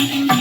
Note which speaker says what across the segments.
Speaker 1: Thank
Speaker 2: you.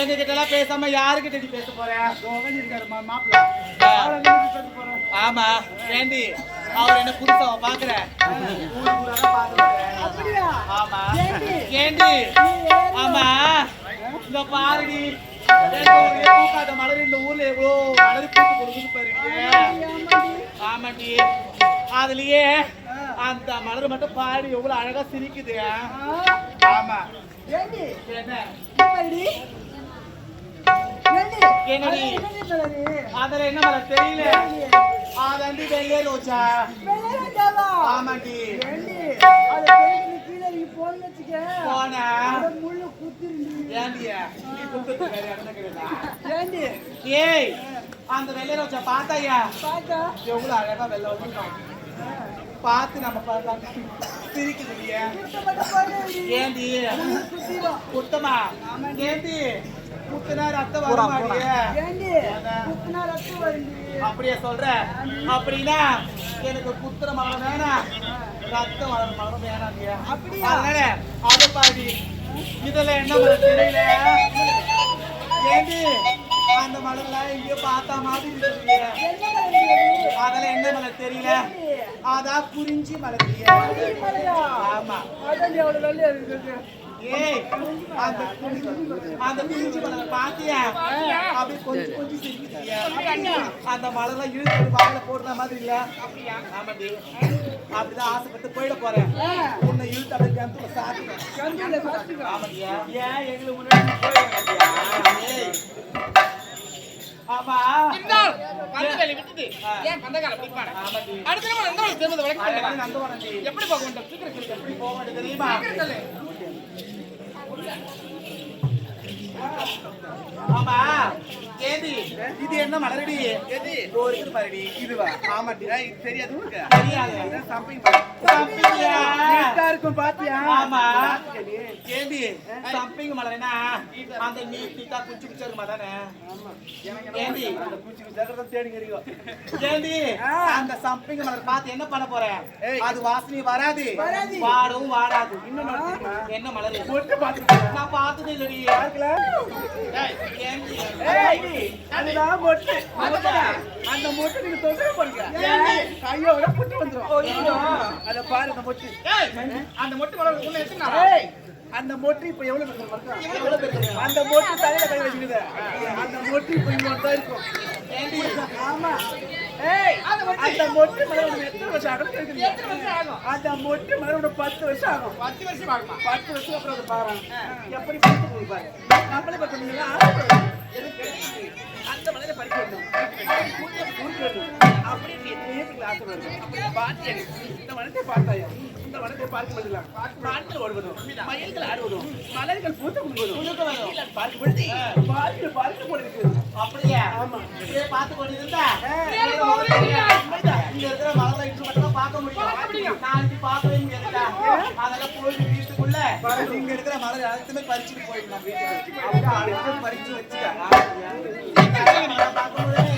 Speaker 1: எங்க கிட்ட எல்லாம் பேசாம யாருக்கிட்ட நீ பேச போற. ஆமா ஏண்டி? அவர் என்ன புதுசா பாக்குற? ஆமா.
Speaker 2: ஏண்டி?
Speaker 1: ஆமா. இந்த பாருடி. பூக்காத மலர் இந்த ஊர்ல எவ்வளோ மலர் பூத்து கொடுக்குது
Speaker 2: ஆமாடி.
Speaker 1: ஆமாண்டி அதுலயே. அந்த மலர் மட்டும் பாரு எவ்வளவு அழகா சிரிக்குது. ஆமா? என்ன?
Speaker 2: என்னடி?
Speaker 1: அதுல என்ன மலர் தெரியல? அதாண்டி
Speaker 2: வெள்ளை ஜாவா?
Speaker 1: ஆமாண்டி? ஏய் அந்த வெள்ளையில வச்சா பார்த்தாயா
Speaker 2: பார்த்தா?
Speaker 1: எவ்வளவு அழகா வெள்ளை பார்த்து நம்ம பார்த்தாங்க. சிரிக்குது. ஏண்டி. குத்தமா? ஏண்டி? குத்துனா ரத்தம் வர மாட்டியே
Speaker 2: ஏண்டி? குத்துனா ரத்தம் வருண்டி.
Speaker 1: அப்படியே சொல்ற அப்படின்னா எனக்கு குத்துற மரம் வேணாம் ரத்தம் வளர மரம் வேணாம்
Speaker 2: அப்படியா?
Speaker 1: அதனால அதை பாடி இதுல என்ன மரம் தெரியல ஏண்டி அந்த மலர்லாம் எங்கேயோ பார்த்தா மாதிரி இருக்குது? அதெல்லாம் என்ன மலர் தெரியல? அதான் குறிஞ்சி மலர்
Speaker 2: மலரா?
Speaker 1: ஆமா
Speaker 2: அதாண்டி அவ்வளவு வெள்ளையா இருக்குது.
Speaker 1: ஏய் அந்த அந்த குறிஞ்சி மலர் பாத்தியா அப்படியே கொஞ்சம் அந்த மலர்லாம் இழுத்து வாயில போடுற மாதிரி இல்ல? ஆமாடி. அப்படிதான் ஆசைப்பட்டு போயிட போறேன். உன்னை இழுத்து அப்படியே கிணத்துல. ஆமாடியா? ஏன் எங்களுக்கு முன்னாடி. ஆமா.
Speaker 3: பந்தகாலை விட்டுட்டு.
Speaker 1: ஆ.
Speaker 3: ஏன் பந்தகால பிடிப்பான அடுத்த நம்ம திரும்ப வழக்கு. எப்படி போக வேண்டும்? சீக்கிரம்
Speaker 1: எப்படி போக மாட்டேன் தெரியுமா? ஆமா. ஏதி? இது என்ன மலரடி? எது இதுவா? ஆமாடி. இது தெரியாது தெரியாது. சம்பிங்
Speaker 2: நீட்டா இருக்கும் பாத்தியா?
Speaker 1: ஆமா. ஏதி? சம்பிங் மலர்னா அந்த நீட்டிக்கா குச்சி குச்சி இருக்குமா தானே? ஏதி?
Speaker 2: அந்த பூச்சிக்கு சக்கரத்தை தேடி கிடைக்கும்.
Speaker 1: ஏதி?
Speaker 2: ஆ.
Speaker 1: அந்த சம்பிங் மலர் பார்த்து என்ன பண்ண போறேன். அது வாசனை வராது. வாடும் வாடாது.
Speaker 2: இன்னும்?
Speaker 1: என்ன மலர். நான் பார்த்ததே இல்லடி?
Speaker 2: அதுதான் மொட்டு. அந்த மொட்டு நீங்க தொந்தரவு பண்ணுங்க. கையோட புட்டு. அதை பாரு அந்த மொட்டு.
Speaker 3: அந்த மொட்டை உன்னை எத்தனை
Speaker 2: ஏய், அந்த மொட்டு இப்ப எவ்வளவு பெருசு. அந்த மொட்டு தலையில கை வச்சுக்குது அந்த மொட்டு இப்ப இவ்வளவு தான் இருக்கும்? ஆமா ஏய் அந்த மொட்டு மலர் உனக்கு எத்தனை வருஷம் ஆகும் அந்த மொட்டு மலர் உனக்கு பத்து வருஷம் ஆகும்
Speaker 3: பத்து வருஷம் ஆகுமா
Speaker 2: பத்து வருஷம் அப்புறம் அதை பாரு எப்படி பறித்து போய் பாரு பார்த்து இந்த வனத்தை பார்த்தாயா இந்த வனத்தை பார்க்கும் போதெல்லாம் ஓடுவதும் மயில்கள் ஆடுவதும் மலர்கள் பூத்து குடுவதும் கீழே பொழுது பார்க்க பார்க்க
Speaker 1: அப்படியா?
Speaker 2: ஆமா.
Speaker 1: பார்த்து கொண்டு இருந்தா, இங்க இருக்கிற மலரை இன்று மட்டும்தான் பார்க்க முடியும். நாளைக்கு பார்க்கவே முடியாதுடா. அதெல்லாம் போயிட்டு வீட்டுக்குள்ள, இங்க இருக்கிற மலர் அனைத்துமே பறிச்சுட்டு போயிடலாம் வீட்டுக்கு. பறிச்சு வச்சுக்க. பார்க்கும்போது